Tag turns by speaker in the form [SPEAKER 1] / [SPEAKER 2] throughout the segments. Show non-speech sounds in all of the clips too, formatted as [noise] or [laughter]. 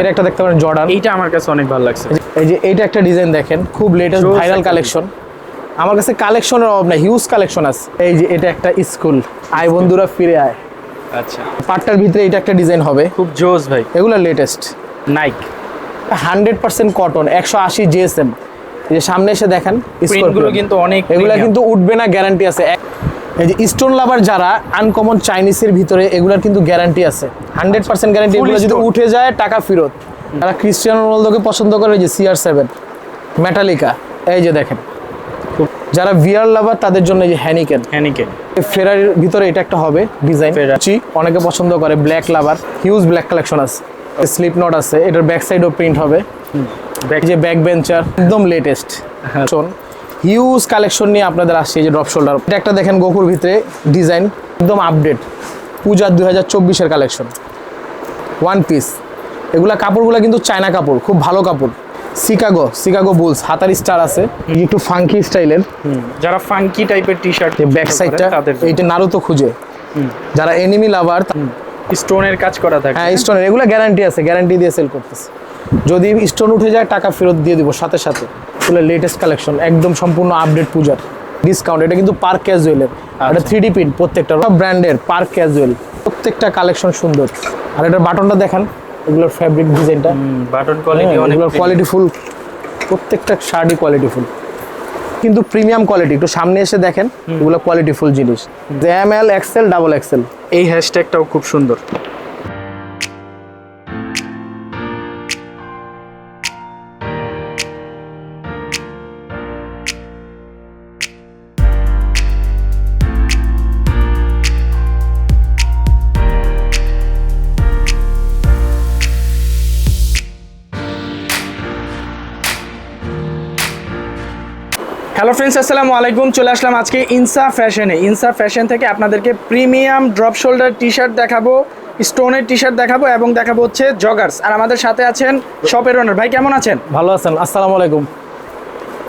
[SPEAKER 1] এর একটা দেখতে পারেন জর্ডান।
[SPEAKER 2] এইটা আমার কাছে অনেক ভালো লাগছে।
[SPEAKER 1] এই যে এইটা একটা ডিজাইন দেখেন খুব লেটেস্ট ভাইরাল কালেকশন আমার কাছে কালেকশনের অভাব নাই হিউজ কালেকশন আছে। এই যে এটা একটা স্কুল আয় বন্ধুরা ফিরে আয়।
[SPEAKER 2] আচ্ছা।
[SPEAKER 1] পাটটার ভিতরে এটা একটা ডিজাইন হবে।
[SPEAKER 2] খুব জোস ভাই।
[SPEAKER 1] এগুলো latest
[SPEAKER 2] Nike
[SPEAKER 1] hundred percent cotton একশো আশি জিএসএম এই যে সামনে এসে দেখেন
[SPEAKER 2] কিন্তু অনেক
[SPEAKER 1] এগুলা কিন্তু উঠবে না গ্যারান্টি আছে। এই যে স্টোন লাভার যারা আনকমন চাইনিজের ভিতরে এগুলার কিন্তু গ্যারান্টি আছে। হান্ড্রেড পার্সেন্ট গ্যারান্টি এগুলো যদি উঠে যায় টাকা ফেরত। তারা ক্রিস্টিয়ানো রোনালদোকে পছন্দ করে যে সিআর সেভেন মেটালিকা এই যে দেখেন। যারা ভিআর লাভার তাদের জন্য এই যে হ্যানিকেন
[SPEAKER 2] হ্যানিকেন
[SPEAKER 1] ফেরারির ভিতরে এটা একটা হবে ডিজাইন
[SPEAKER 2] Ferrari।
[SPEAKER 1] অনেকে পছন্দ করে black lover huge black collection আছে। স্লিপ নট আছে এটার ব্যাক সাইডও প্রিন্ট হবে। যে ব্যাক বেঞ্চার একদম লেটেস্ট
[SPEAKER 2] হ্যাঁ।
[SPEAKER 1] শোন হিউজ কালেকশন নিয়ে আপনাদের আসছে এই যে ড্রপ শোল্ডার এটা একটা দেখেন গোকুর ভিতরে ডিজাইন একদম আপডেট পূজা দুই হাজার চব্বিশের কালেকশন ওয়ান পিস এগুলা কাপড়গুলো কিন্তু চায়না কাপড় খুব ভালো কাপড়। শিকাগো শিকাগো বুলস হাতার স্টার আছে। একটু ফাঙ্কি স্টাইলের
[SPEAKER 2] যারা ফাঙ্কি টাইপের টি শার্ট
[SPEAKER 1] ব্যাক সাইডটা এইটা নারুতো খুঁজে। যারা এনিমি লাভার
[SPEAKER 2] স্টোনের কাজ করা থাকে।
[SPEAKER 1] হ্যাঁ স্টোনের এগুলো গ্যারান্টি আছে গ্যারান্টি দিয়ে সেল করতেছে। যদি স্টোন উঠে যায় টাকা ফেরত দিয়ে দিব সাথে সাথে। এগুলো লেটেস্ট কালেকশন একদম সম্পূর্ণ আপডেট পূজার। ডিসকাউন্ট এটা কিন্তু পার্ক ক্যাজুয়ালের এটা থ্রি ডি প্রিন্ট প্রত্যেকটা সব ব্র্যান্ডের পার্ক ক্যাজুয়াল প্রত্যেকটা কালেকশন সুন্দর। আর এটার বাটনটা দেখান এগুলোর ফ্যাব্রিক ডিজাইনটা
[SPEAKER 2] বাটন কোয়ালিটি
[SPEAKER 1] এগুলোর কোয়ালিটি ফুল প্রত্যেকটা শার্টই কোয়ালিটি ফুল কিন্তু প্রিমিয়াম কোয়ালিটি একটু সামনে এসে দেখেন এগুলো কোয়ালিটি ফুল জিনিস। M L XL double XL
[SPEAKER 2] এই হ্যাশট্যাগটাও খুব সুন্দর। ফ্রেন্ডস আসসালামু আলাইকুম। চলে আসলাম আজকে ইনসা ফ্যাশনে ইনসা ফ্যাশন থেকে আপনাদেরকে premium drop shoulder T shirt দেখাবো স্টোনের টি শার্ট দেখাবো এবং দেখাবো হচ্ছে জগার্স আর আমাদের সাথে আছেন শপের ওনার ভাই কেমন আছেন?
[SPEAKER 1] ভালো আছেন। আসসালামু আলাইকুম।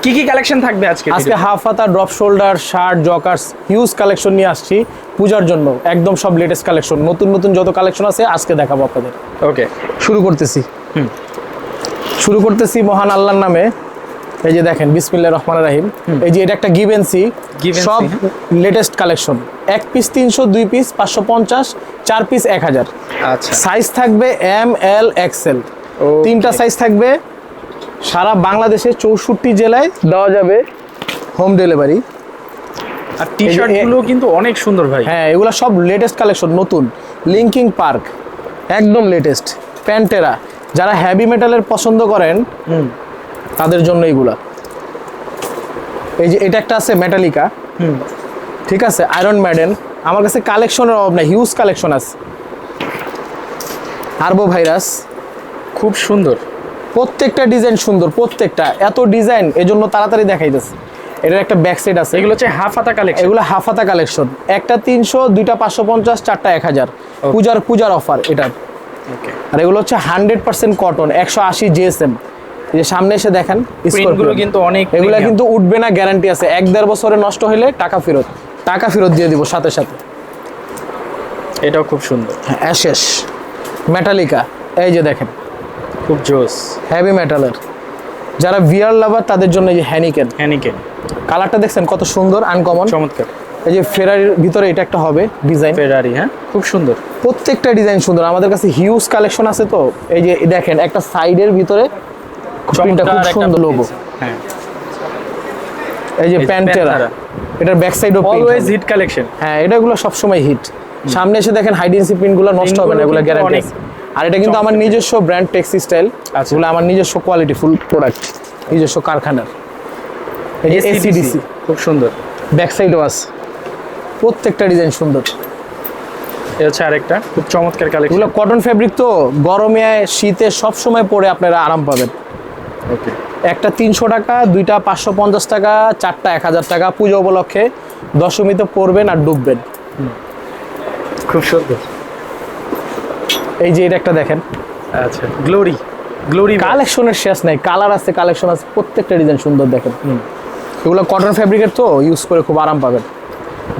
[SPEAKER 2] কি কি কালেকশন থাকবে আজকে
[SPEAKER 1] আজকে হাফ হাতা drop shoulder shirt jokers huge collection নিয়ে আসছি পূজার জন্য। একদম সব লেটেস্ট কালেকশন নতুন নতুন যত কালেকশন আছে আজকে দেখাবো আপনাদের।
[SPEAKER 2] ওকে
[SPEAKER 1] শুরু করতেছি।
[SPEAKER 2] হুম।
[SPEAKER 1] শুরু করতেছি মহান আল্লাহর নামে। এই যে দেখেন বিসমিল্লা রহমান রাহিম। এই যে এটা একটা গিভেন্সি সব লেটেস্ট কালেকশন এক পিস তিনশো দুই পিস পাঁচশো পঞ্চাশ চার পিস এক হাজার।
[SPEAKER 2] আচ্ছা।
[SPEAKER 1] সাইজ থাকবে এম এল এক্সেল তিনটা সাইজ থাকবে। সারা বাংলাদেশে চৌষট্টি জেলায় দেওয়া যাবে হোম ডেলিভারি
[SPEAKER 2] আর টি শার্টগুলো কিন্তু অনেক সুন্দর ভাই।
[SPEAKER 1] হ্যাঁ এগুলো সব লেটেস্ট কালেকশন নতুন। লিঙ্কিং পার্ক একদম লেটেস্ট প্যান্টেরা যারা হ্যাভি মেটালের পছন্দ করেন তাদের জন্য এইগুলা। এই যে এটা একটা আছে মেটালিকা
[SPEAKER 2] হুম।
[SPEAKER 1] ঠিক আছে? আয়রন ম্যাডেন আমার কাছে কালেকশনের অভাব নাই হিউজ কালেকশন আছে। আরবো ভাইরাস
[SPEAKER 2] খুব সুন্দর।
[SPEAKER 1] প্রত্যেকটা ডিজাইন সুন্দর প্রত্যেকটা। এত ডিজাইন এজন্য তাড়াতাড়ি দেখাইতেছে। এটার একটা ব্যাক সাইড আছে।
[SPEAKER 2] এগুলো হচ্ছে হাফ হাতা কালেকশন
[SPEAKER 1] এগুলো হাফাতা কালেকশন একটা তিনশো দুইটা পাঁচশো পঞ্চাশ চারটা এক হাজার। পূজার পূজার অফার এটার। আর এগুলো হচ্ছে হান্ড্রেড পার্সেন্ট কটন একশো আশি জিএসএম যে সামনে এসে দেখেন
[SPEAKER 2] কিন্তু অনেক
[SPEAKER 1] এগুলা। কিন্তু উঠবে না গ্যারান্টি আছে। এক দেড় বছরে নষ্ট হলে টাকা ফেরত। টাকা ফেরত দিয়ে দিব সাথে সাথে।
[SPEAKER 2] এটাও খুব সুন্দর।
[SPEAKER 1] অ্যাশেস। মেটালিকা এই যে দেখেন।
[SPEAKER 2] খুব জোস।
[SPEAKER 1] হেভি মেটালের যারা ভিআর লাভার তাদের জন্য এই যে হ্যানিকেন
[SPEAKER 2] হ্যানিকেন
[SPEAKER 1] কালারটা দেখছেন কত সুন্দর আনকমন
[SPEAKER 2] চমৎকার।
[SPEAKER 1] এই যে ফেরারির ভিতরে এটা একটা হবে ডিজাইন
[SPEAKER 2] ফেরারি হ্যাঁ? খুব সুন্দর।
[SPEAKER 1] প্রত্যেকটা ডিজাইন সুন্দর। আমাদের কাছে হিউজ কালেকশন আছে তো। এই যে দেখেন একটা সাইডের ভিতরে প্রিন্টটা খুব সুন্দর লোগো
[SPEAKER 2] হ্যাঁ।
[SPEAKER 1] এই যে প্যান্টেরা এটার ব্যাক সাইডও
[SPEAKER 2] অলওয়েজ হিট কালেকশন
[SPEAKER 1] হ্যাঁ এটাগুলো সবসময় হিট সামনে এসে দেখেন হাইডেন্সি প্রিন্টগুলো নষ্ট হবে না এগুলো গ্যারান্টি আর এটা কিন্তু আমার নিজস্ব ব্র্যান্ড টেক্সি স্টাইল। এগুলো আমার নিজস্ব কোয়ালিটি ফুল প্রোডাক্ট নিজস্ব কারখানার। এই যে এসিডিসি
[SPEAKER 2] খুব সুন্দর।
[SPEAKER 1] ব্যাক সাইডও আছে। প্রত্যেকটা ডিজাইন সুন্দর।
[SPEAKER 2] এটা হচ্ছে আরেকটা। খুব চমৎকার কালেকশন
[SPEAKER 1] এগুলো কটন ফেব্রিক তো গরমে শীতে সব সময় পরে আপনারা আরাম পাবেন। একটা তিনশো টাকা দুইটা পাঁচশো পঞ্চাশ টাকা চারটা এক হাজার টাকা পুজো উপলক্ষে দশমীতে পরবেন আর ডুববেন।
[SPEAKER 2] খুব সুন্দর।
[SPEAKER 1] এই যে এটা একটা দেখেন।
[SPEAKER 2] আচ্ছা গ্লোরি গ্লোরি
[SPEAKER 1] কালেকশনের শেষ নাই কালার আছে কালেকশন আছে প্রত্যেকটা ডিজাইন সুন্দর দেখেন। এগুলো কটন ফেব্রিকের তো ইউজ করে খুব আরাম পাবেন।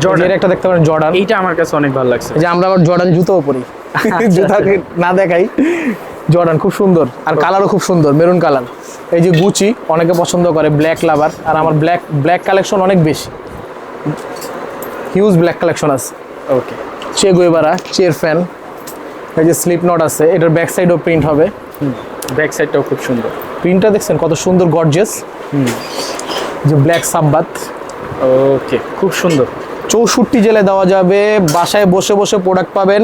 [SPEAKER 2] জর্ডান
[SPEAKER 1] একটা দেখতে পারেন জর্ডান
[SPEAKER 2] এইটা আমার কাছে অনেক ভালো লাগছে।
[SPEAKER 1] এই যে আমরা আবার জর্ডান জুতোও পরি।
[SPEAKER 2] আচ্ছা।
[SPEAKER 1] জুতা না দেখাই। জর্ডান খুব সুন্দর আর কালারও খুব সুন্দর মেরুন কালার এই যে গুচি অনেকে পছন্দ করে ব্ল্যাক লাভার আর আমার ব্ল্যাক ব্ল্যাক কালেকশন অনেক বেশি। হিউজ ব্ল্যাক কালেকশন আছে।
[SPEAKER 2] ওকে
[SPEAKER 1] চে গোয়েবারা চেয়ার ফ্যান এই যে স্লিপ নট আছে এটার ব্যাক সাইডও প্রিন্ট হবে।
[SPEAKER 2] ব্যাক সাইডটাও খুব সুন্দর।
[SPEAKER 1] প্রিন্টটা দেখছেন? কত সুন্দর গর্জেস যে ব্ল্যাক সাববাত
[SPEAKER 2] ওকে খুব সুন্দর।
[SPEAKER 1] চৌষট্টি জেলে দেওয়া যাবে বাসায় বসে বসে প্রোডাক্ট পাবেন।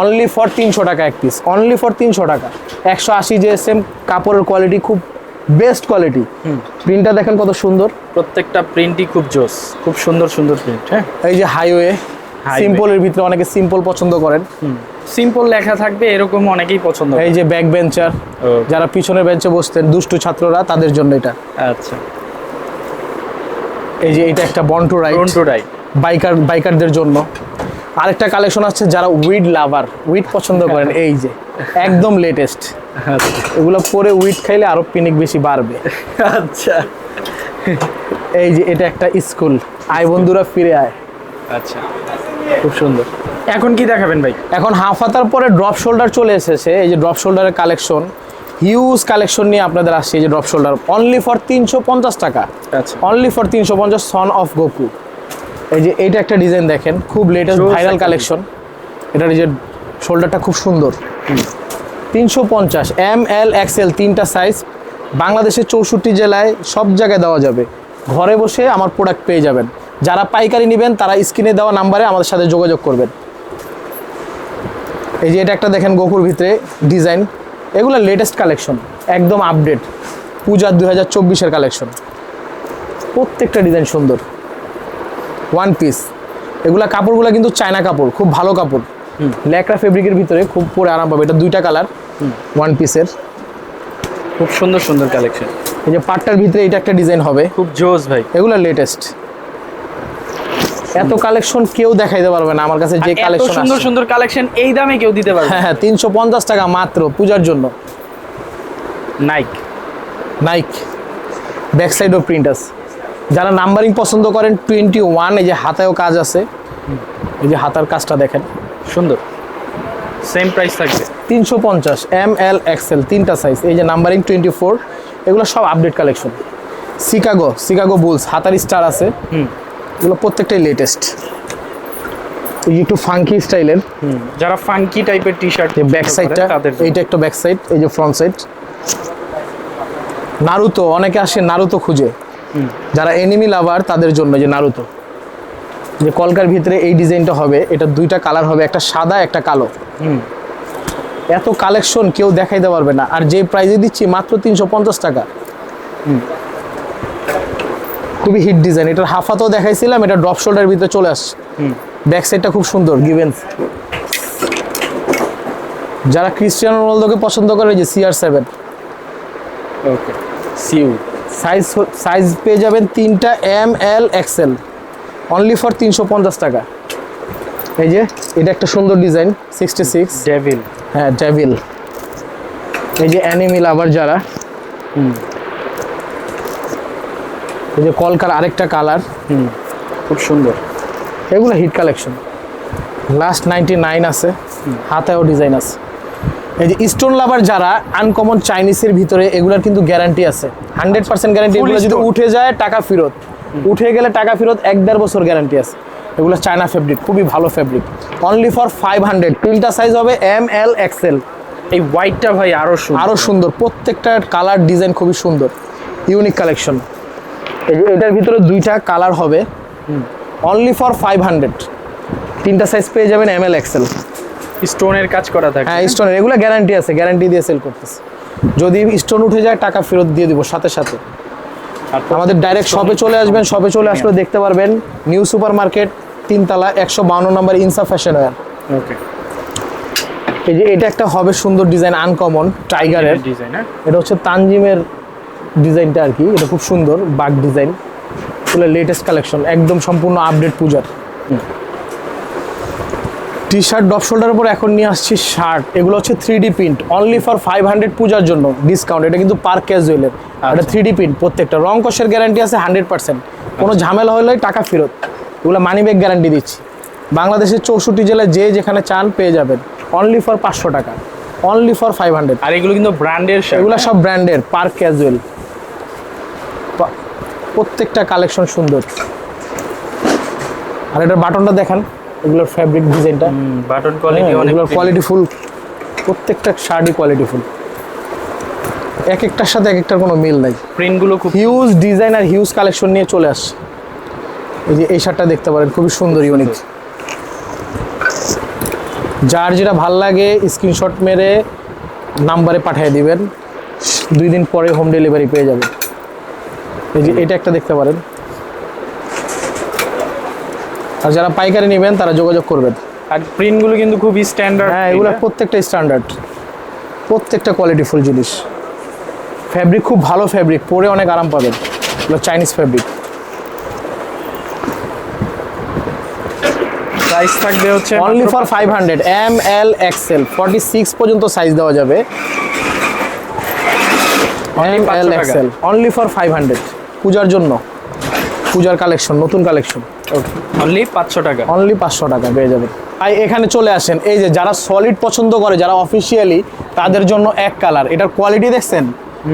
[SPEAKER 1] অনলি ফর তিনশো টাকা এক পিস অনলি ফর তিনশো টাকা। একশো আশি যে সেম কাপড়ের কোয়ালিটি খুব বেস্ট কোয়ালিটি। প্রিন্টটা দেখেন কত সুন্দর।
[SPEAKER 2] প্রত্যেকটা প্রিন্টই খুব জোস খুব সুন্দর সুন্দর প্রিন্ট হ্যাঁ?
[SPEAKER 1] এই যে হাইওয়ে। সিম্পলের ভিতরে অনেকে সিম্পল পছন্দ করেন।
[SPEAKER 2] সিম্পল লেখা থাকবে এরকম অনেকেই পছন্দ
[SPEAKER 1] এই যে ব্যাক বেঞ্চার যারা পিছনের বেঞ্চে বসতেন দুষ্টু ছাত্ররা তাদের জন্য এটা।
[SPEAKER 2] আচ্ছা।
[SPEAKER 1] এই যে এটা একটা born to ride
[SPEAKER 2] don't to right
[SPEAKER 1] biker বাইকারদের জন্য। আরেকটা কালেকশন আছে যারা উইড লাভার উইড পছন্দ করেন [laughs] এই যে। একদম লেটেস্ট এগুলো পরে উইট খাইলে আরও পিনিক বেশি বাড়বে।
[SPEAKER 2] আচ্ছা।
[SPEAKER 1] এই যে এটা একটা স্কুল আয় বন্ধুরা ফিরে আয়।
[SPEAKER 2] আচ্ছা খুব সুন্দর। এখন কি দেখাবেন ভাই?
[SPEAKER 1] এখন হাফ হাতার পরে ড্রপ শোল্ডার চলে এসেছে। এই যে ড্রপ শোল্ডারের কালেকশন হিউজ কালেকশন নিয়ে আপনাদের আসছে এই যে ড্রপ শোল্ডার অনলি ফর তিনশো পঞ্চাশ টাকা।
[SPEAKER 2] আচ্ছা।
[SPEAKER 1] অনলি ফর তিনশো পঞ্চাশ সন অফ গোকু এই যে এইটা একটা ডিজাইন দেখেন। খুব লেটেস্ট ভাইরাল কালেকশন এই যে শোল্ডারটা খুব সুন্দর। তিনশো পঞ্চাশ এম এল এক্সেল তিনটা সাইজ বাংলাদেশের চৌষট্টি জেলায় সব জায়গায় দেওয়া যাবে। ঘরে বসে আমার প্রোডাক্ট পেয়ে যাবেন। যারা পাইকারি নেবেন, তারা স্ক্রিনে দেওয়া নাম্বারে আমাদের সাথে যোগাযোগ করবেন। এই যে এটা একটা দেখেন গোকুর ভিতরে ডিজাইন এগুলো লেটেস্ট কালেকশন একদম আপডেট পূজার দু হাজার চব্বিশের কালেকশন প্রত্যেকটা ডিজাইন সুন্দর। ওয়ান পিস এগুলা কাপড়গুলো কিন্তু চায়না কাপড়, খুব ভালো কাপড়। ল্যাকড়া ফেব্রিকের ভিতরে খুব পরে আরাম পাবে। এটা দুইটা কালার ওয়ান পিসের
[SPEAKER 2] খুব সুন্দর সুন্দর কালেকশন
[SPEAKER 1] এই যে পাটটার ভিতরে এটা একটা ডিজাইন হবে।
[SPEAKER 2] খুব জোস ভাই।
[SPEAKER 1] এগুলো লেটেস্ট এত কালেকশন কেউ দেখাইতে পারবে না। আমার কাছে যে
[SPEAKER 2] এত
[SPEAKER 1] কালেকশন
[SPEAKER 2] সুন্দর সুন্দর কালেকশন এই দামে কেউ দিতে পারবে
[SPEAKER 1] হ্যাঁ হ্যাঁ তিনশো পঞ্চাশ টাকা মাত্র পূজার জন্য।
[SPEAKER 2] Nike
[SPEAKER 1] Nike back side print আছে যারা নাম্বারিং পছন্দ করেন টোয়েন্টি ওয়ান এই যে হাতায়ও কাজ আছে। এই যে হাতার কাজটা দেখেন।
[SPEAKER 2] সুন্দর। সেম প্রাইস থাকবে।
[SPEAKER 1] তিনশো পঞ্চাশ এম এল এক্সেল তিনটা সাইজ এই যে নাম্বারিং টোয়েন্টি ফোর এগুলো সব update collection Chicago Chicago Bulls হাতার স্টার আছে। এগুলো প্রত্যেকটাই লেটেস্ট একটু ফাঙ্কি স্টাইলের
[SPEAKER 2] যারা ফাঙ্কি টাইপের টি শার্ট
[SPEAKER 1] ব্যাক সাইডটা
[SPEAKER 2] তাদের
[SPEAKER 1] এইটা একটা ব্যাক সাইড এই যে ফ্রন্ট সাইড নারুতো অনেকে আসে নারুতো খুঁজে। যারা এনিমি লাভার তাদের জন্য যে নারুতো যে কলকার ভিতরে এই ডিজাইনটা হবে এটা দুইটা কালার হবে একটা সাদা একটা কালো।
[SPEAKER 2] হুম।
[SPEAKER 1] এত কালেকশন কেউ দেখাইতে পারবে না। আর যে প্রাইজে দিচ্ছি মাত্র তিনশো পঞ্চাশ টাকা। খুবই হিট ডিজাইন এটার হাফাতেও দেখাইছিলাম এটা ড্রপ শোল্ডার ভিতরে চলে আসছে।
[SPEAKER 2] হুম।
[SPEAKER 1] ব্যাক সাইডটা খুব সুন্দর গিভেন্স যারা ক্রিস্টিয়ানো রোনালদোকে পছন্দ করে যে সিআর সেভেন
[SPEAKER 2] ওকে সিউ
[SPEAKER 1] সাইজ সাইজ পেয়ে যাবেন তিনটা M L XL only for তিনশো পঞ্চাশ টাকা। এই যে এটা একটা সুন্দর ডিজাইন সিক্সটি সিক্স
[SPEAKER 2] ডেভিল
[SPEAKER 1] হ্যাঁ ডেভিল এই যে অ্যানিমিল আবার যারা এই যে কলকার আরেকটা কালার
[SPEAKER 2] খুব সুন্দর।
[SPEAKER 1] এগুলো hit collection last ninety nine আছে হাতেও ডিজাইন আছে। এই যে স্টোন লাভার যারা আনকমন চাইনিজের ভিতরে এগুলোর কিন্তু গ্যারান্টি আছে। হান্ড্রেড পার্সেন্ট গ্যারান্টি এগুলো যদি উঠে যায় টাকা ফেরত। উঠে গেলে টাকা ফেরত এক দেড় বছর গ্যারান্টি আছে। এগুলো চায়না ফেব্রিক খুবই ভালো fabric only for five hundred তিনটা সাইজ হবে এম এল এক্সেল
[SPEAKER 2] এই হোয়াইটটা ভাই আরও সুন্দর।
[SPEAKER 1] আরও সুন্দর। প্রত্যেকটা কালার ডিজাইন খুবই সুন্দর। ইউনিক কালেকশন এটার ভিতরে দুইটা কালার হবে। অনলি ফর ফাইভ হান্ড্রেড তিনটা সাইজ পেয়ে যাবেন এম এল এক্সেল
[SPEAKER 2] স্টোনের কাজ করা থাকে।
[SPEAKER 1] হ্যাঁ স্টোনের এগুলো গ্যারান্টি আছে। গ্যারান্টি দিয়ে সেল করতেছে। যদি স্টোন উঠে যায় টাকা ফেরত দিয়ে দিব সাথে সাথে। আমাদের ডাইরেক্ট শপে চলে আসবেন শপে চলে আসলে দেখতে পারবেন নিউ সুপার মার্কেট তিনতলা একশো বাউন্ন নম্বর ইনসা ফ্যাশন ওয়ার
[SPEAKER 2] ওকে
[SPEAKER 1] এই যে এটা একটা হবে সুন্দর ডিজাইন আনকমন টাইগারের
[SPEAKER 2] ডিজাইন হ্যাঁ।
[SPEAKER 1] এটা হচ্ছে তানজিমের ডিজাইনটা আর কি এটা খুব সুন্দর বাগ ডিজাইন এগুলো লেটেস্ট কালেকশন একদম সম্পূর্ণ আপডেট পূজার। টি শার্ট ডপ শোল্ডারের উপর এখন নিয়ে আসছি শার্ট এগুলো হচ্ছে three D print only for five hundred পূজার জন্য ডিসকাউন্ট এটা কিন্তু পার ক্যাজুয়ালের এটা থ্রি ডি প্রিন্ট প্রত্যেকটা। রং কষের গ্যারান্টি আছে হান্ড্রেড পার্সেন্ট কোনো ঝামেলা হলে টাকা ফেরত। এগুলো মানি ব্যাগ গ্যারান্টি দিচ্ছি। বাংলাদেশের চৌষট্টি জেলায় যে যেখানে চান পেয়ে যাবেন অনলি ফর পাঁচশো টাকা। অনলি ফর ফাইভ হান্ড্রেড
[SPEAKER 2] আর এগুলো কিন্তু ব্র্যান্ডের
[SPEAKER 1] এগুলো সব ব্র্যান্ডের পার্ক ক্যাজুয়াল প্রত্যেকটা কালেকশন সুন্দর। আর এটার বাটনটা দেখান এগুলোর ফ্যাব্রিক ডিজাইনটা
[SPEAKER 2] বাটন কোয়ালিটি অনেক
[SPEAKER 1] এগুলোর কোয়ালিটি ফুল প্রত্যেকটা শার্টই কোয়ালিটি ফুল এক একটার সাথে এক একটার কোনো মিল নাই।
[SPEAKER 2] প্রিন্টগুলো খুব
[SPEAKER 1] হিউজ ডিজাইন আর হিউজ কালেকশন নিয়ে চলে আসছে। এই যে এই শার্টটা দেখতে পারেন খুবই সুন্দর ইউনিক যার যেটা ভালো লাগে স্ক্রিনশট মেরে নাম্বারে পাঠিয়ে দিবেন। দুই দিন পরে হোম ডেলিভারি পেয়ে যাবেন। এই যে এটা একটা দেখতে পারেন। আর যারা পাইকারি নেবেন তারা যোগাযোগ করবেন।
[SPEAKER 2] আর প্রিন্টগুলো কিন্তু খুবই স্ট্যান্ডার্ড
[SPEAKER 1] হ্যাঁ এগুলো প্রত্যেকটা স্ট্যান্ডার্ড প্রত্যেকটা কোয়ালিটিফুল জিনিস। ফ্যাব্রিক খুব ভালো ফ্যাব্রিক পরে অনেক আরাম পাবেন। এগুলো চাইনিজ ফ্যাব্রিক
[SPEAKER 2] প্রাইস থাকবে হচ্ছে
[SPEAKER 1] only for five hundred M L XL forty six পর্যন্ত সাইজ দেওয়া যাবে। M L XL only for five hundred পূজার জন্য। পূজার কালেকশন নতুন কালেকশন
[SPEAKER 2] অনলি পাঁচশো টাকা।
[SPEAKER 1] অনলি পাঁচশো টাকা পেয়ে যাবেন। ভাই এখানে চলে আসেন এই যে যারা সলিড পছন্দ করে যারা অফিসিয়ালি তাদের জন্য এক কালার এটার কোয়ালিটি দেখছেন?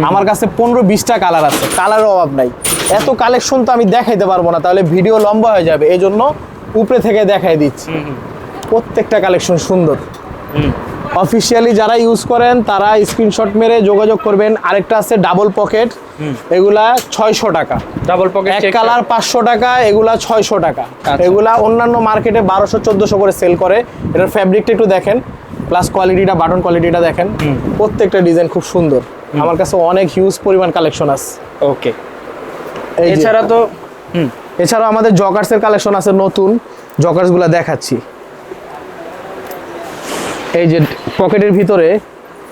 [SPEAKER 1] আমার কাছে পনেরো বিশটা কালার আছে। কালারের অভাব নাই। এত কালেকশন তো আমি দেখাইতে পারব না তাহলে ভিডিও লম্বা হয়ে যাবে। এই জন্য উপরে থেকে দেখাই দিচ্ছি। প্রত্যেকটা কালেকশন সুন্দর। অফিসিয়ালি যারা ইউজ করেন তারা স্ক্রিনশট মেরে যোগাযোগ করবেন। আরেকটা আছে ডাবল পকেট এগুলা ছয়শো টাকা।
[SPEAKER 2] ডাবল পকেট
[SPEAKER 1] এক কালার পাঁচশো টাকা এগুলা ছয়শো টাকা। এগুলা অন্যান্য মার্কেটে বারোশো চোদ্দশো করে সেল করে। এটার ফ্যাব্রিকটা একটু দেখেন। প্লাস কোয়ালিটিটা বাটন কোয়ালিটিটা দেখেন। প্রত্যেকটা ডিজাইন খুব সুন্দর। আমার কাছে অনেক হিউজ পরিমাণ কালেকশন আছে।
[SPEAKER 2] ওকে এছাড়া তো হুম।
[SPEAKER 1] এছাড়াও আমাদের জকার্সের কালেকশন আছে নতুন। জকার্সগুলো দেখাচ্ছি। এই যে পকেটের ভিতরে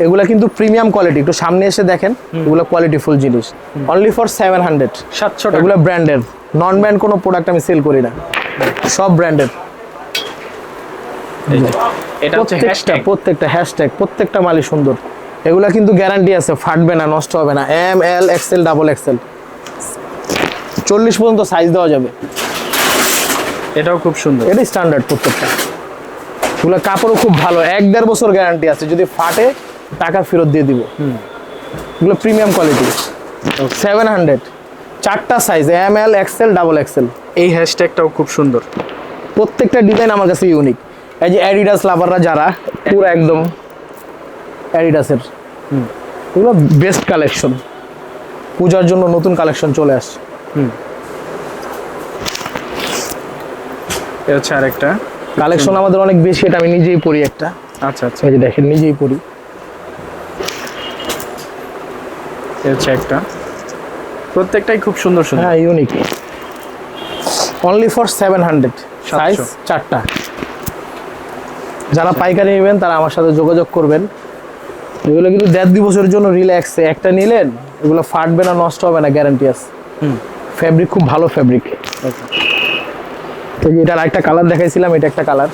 [SPEAKER 1] এগুলা কিন্তু প্রিমিয়াম কোয়ালিটি একটু সামনে এসে দেখেন এগুলো কোয়ালিটি ফুল জিনিস। অনলি ফর সেভেন হান্ড্রেড
[SPEAKER 2] সাতশো
[SPEAKER 1] এগুলো ব্র্যান্ডের নন ব্র্যান্ড কোনো প্রোডাক্ট আমি সেল করি না। সব ব্র্যান্ডের
[SPEAKER 2] এটা হচ্ছে
[SPEAKER 1] প্রত্যেকটা
[SPEAKER 2] হ্যাশট্যাগ
[SPEAKER 1] প্রত্যেকটা হ্যাশট্যাগ প্রত্যেকটা মালই সুন্দর। এগুলা কিন্তু গ্যারান্টি আছে ফাটবে না নষ্ট হবে না। M L XL double XL চল্লিশ পর্যন্ত সাইজ দেওয়া যাবে।
[SPEAKER 2] এটাও খুব সুন্দর।
[SPEAKER 1] এটাই স্ট্যান্ডার্ড প্রত্যেকটা। এগুলো কাপড়ও খুব ভালো এক দেড় বছর গ্যারান্টি আছে। যদি ফাটে টাকা ফেরত দিয়ে দিব। এগুলো প্রিমিয়াম কোয়ালিটি সেভেন হান্ড্রেড চারটা size M L XL double XL
[SPEAKER 2] এই হ্যাশট্যাগটাও খুব সুন্দর।
[SPEAKER 1] প্রত্যেকটা ডিজাইন আমার কাছে ইউনিক এই যে অ্যাডিডাস লাভাররা যারা পুরো একদম অ্যাডিডাসের এগুলো বেস্ট কালেকশন পূজার জন্য নতুন কালেকশন চলে আসছে।
[SPEAKER 2] এটা হচ্ছে আরেকটা।
[SPEAKER 1] কালেকশন আমাদের অনেক বেশি এটা আমি নিজেই পড়ি একটা।
[SPEAKER 2] আচ্ছা আচ্ছা।
[SPEAKER 1] এই যে দেখেন নিজেই পড়ি
[SPEAKER 2] এটা হচ্ছে একটা। প্রত্যেকটাই খুব সুন্দর সুন্দর।
[SPEAKER 1] হ্যাঁ unique only for seven hundred size. চারটা। যারা পাইকারি নেবেন তারা আমার সাথে যোগাযোগ করবেন। এগুলো কিন্তু দেড় দিবসের জন্য রিল্যাক্স একটা নিলেন এগুলো ফাটবে না নষ্ট হবে না গ্যারান্টি আছে। ফ্যাব্রিক খুব ভালো ফ্যাব্রিক তো এটার একটা কালার দেখাইছিলাম এটা একটা কালার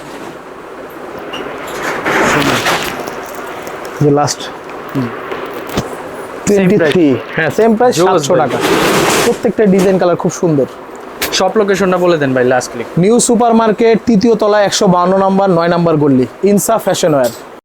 [SPEAKER 1] যে লাস্ট টোয়েন্টি থ্রি হ্যাঁ সেম প্রাইস
[SPEAKER 2] Jewels
[SPEAKER 1] সাতশো টাকা। প্রত্যেকটা ডিজাইন কালার খুব সুন্দর।
[SPEAKER 2] শপ লোকেশনটা বলে দেন ভাই last click
[SPEAKER 1] new super market তৃতীয় তলা একশো বাউন্ন নম্বর নয় নম্বর গল্লি ইনসা ফ্যাশন ওয়্যার